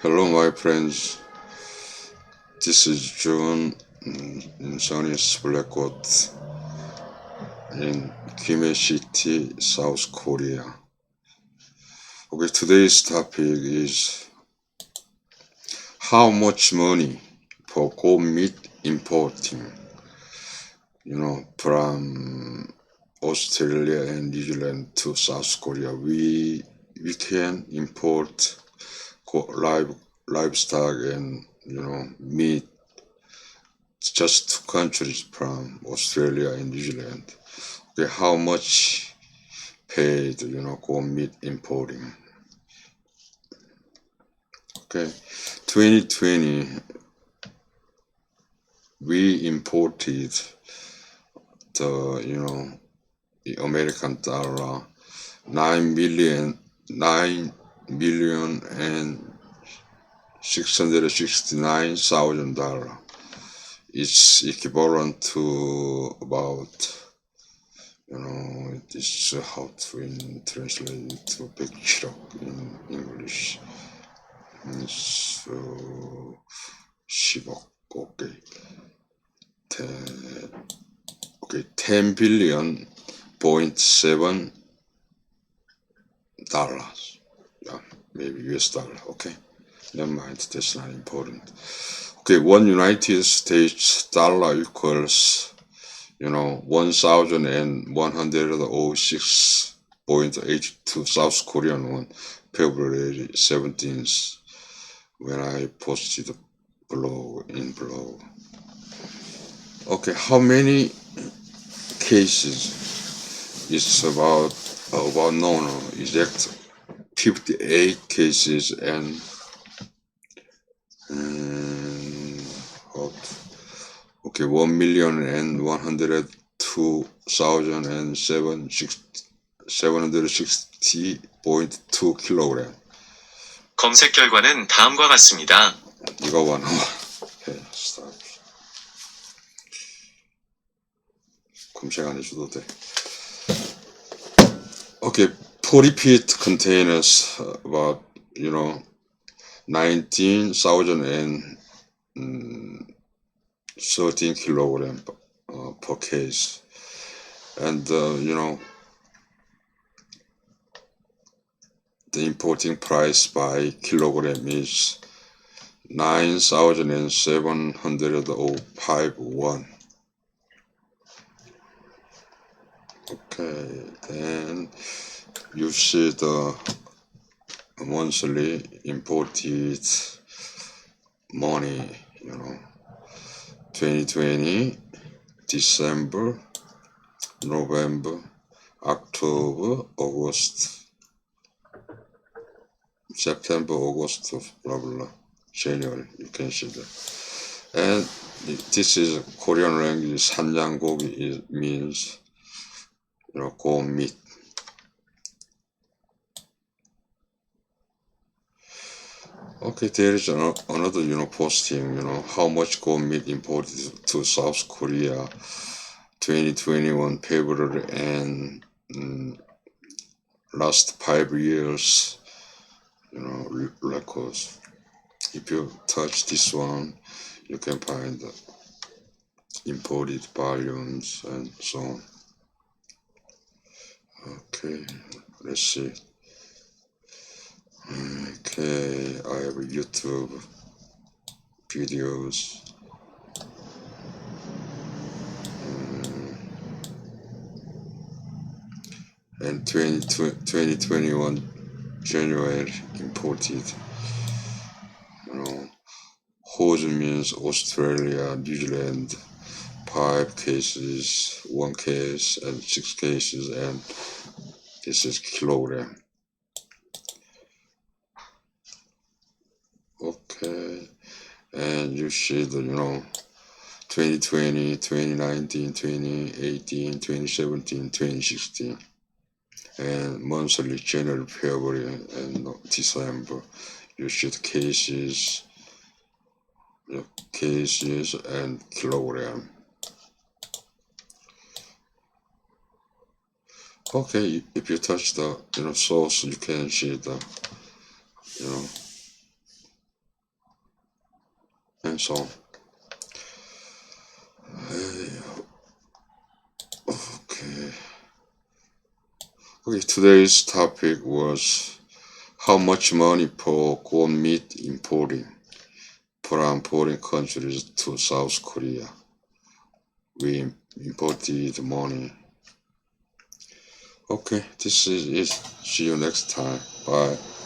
Hello, my friends. This is mm, in Sunny's Blackwood in Kwime City, South Korea. Okay, today's topic is how much money for goat meat importing, you know, from Australia and New Zealand to South Korea. We we can import live livestock and you know meat just two countries from Australia and New Zealand. Okay, how much paid you know goat meat importing? Okay, 2020 we imported the you know the American dollar nine million nine million and six hundred sixty nine thousand dollar. It's equivalent to about you know it is how to translate it to 100억 in English. It's uh, 10억 okay. Ten, okay, 10 billion point seven dollars. Maybe US dollar. Okay, never mind. That's not important. Okay, one United States dollar equals, you know, one thousand and one hundred oh six point eight two South Korean won, February seventeenth, when I posted below in below. Okay, how many cases? It's about uh, about no no exact 58 cases and um, okay 1 million and 102,760.2 kilogram 검색 결과는 다음과 같습니다. 이거 봐. 네, 검색 안 해줘도 돼. 오케이. 40 feet containers about you know 19,000 and mm, 13 kilogram uh, per case, and uh, you know the importing price by kilogram is 9,705 won. Okay, then you see the monthly imported money, you know, 2020, December, November, October, August, September, August, blah blah, blah, January. You can see that. And this is Korean language. 산장고기 is, means you know goat meat. Okay, there is ano- another you know posting. You know how much gold meat imported to South Korea, 2021 February and mm, last five years. You know records. If you touch this one, you can find the imported volumes and so on. Okay, let's see. Okay, I have YouTube videos. Mm, and 20, 2021 January imported. You know, Hose means Australia, New Zealand, five cases, one case, and six cases, and this is kilogram. Okay, and you see the, you know, 2020, 2019, 2018, 2017, 2016, and monthly January, February, and December. You see the cases, the cases, and kilogram. Okay, if you touch the, you know, source, you can see the, you know, so. Okay. Okay, today's topic was how much money for goat meat importing from foreign countries to South Korea. We imported money. Okay, this is it. See you next time. Bye.